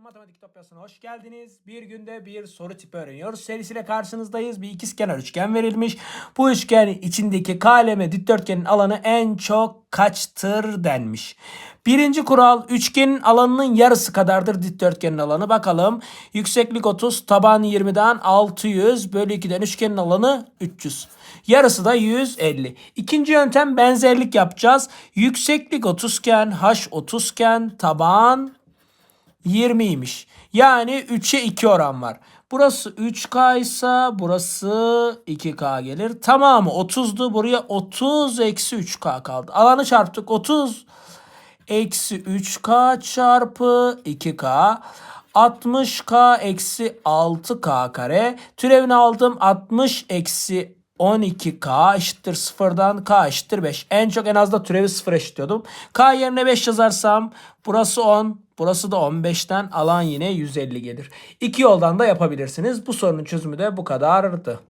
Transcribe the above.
Matematik Topyası'na hoş geldiniz. Bir günde bir soru tipi öğreniyoruz. Serisiyle karşınızdayız. Bir ikizkenar üçgen verilmiş. Bu üçgenin içindeki kaleme dikdörtgenin alanı en çok kaçtır denmiş. Birinci kural üçgenin alanının yarısı kadardır dikdörtgenin alanı. Bakalım yükseklik 30, taban 20'den 600 bölü 2'den üçgenin alanı 300. Yarısı da 150. İkinci yöntem benzerlik yapacağız. Yükseklik 30 iken, h 30 iken taban 20'ymiş. Yani 3'e 2 oran var. Burası 3K ise burası 2K gelir. Tamamı 30'du. Buraya 30 eksi 3K kaldı. Alanı çarptık. 30 eksi 3K çarpı 2K. 60K eksi 6K kare. Türevini aldım. 60 eksi 12K eşittir sıfırdan K eşittir 5. En çok en az da türevi sıfır eşitliyordum. K yerine 5 yazarsam burası 10. Burası da 15'ten alan yine 150 gelir. İki yoldan da yapabilirsiniz. Bu sorunun çözümü de bu kadardı.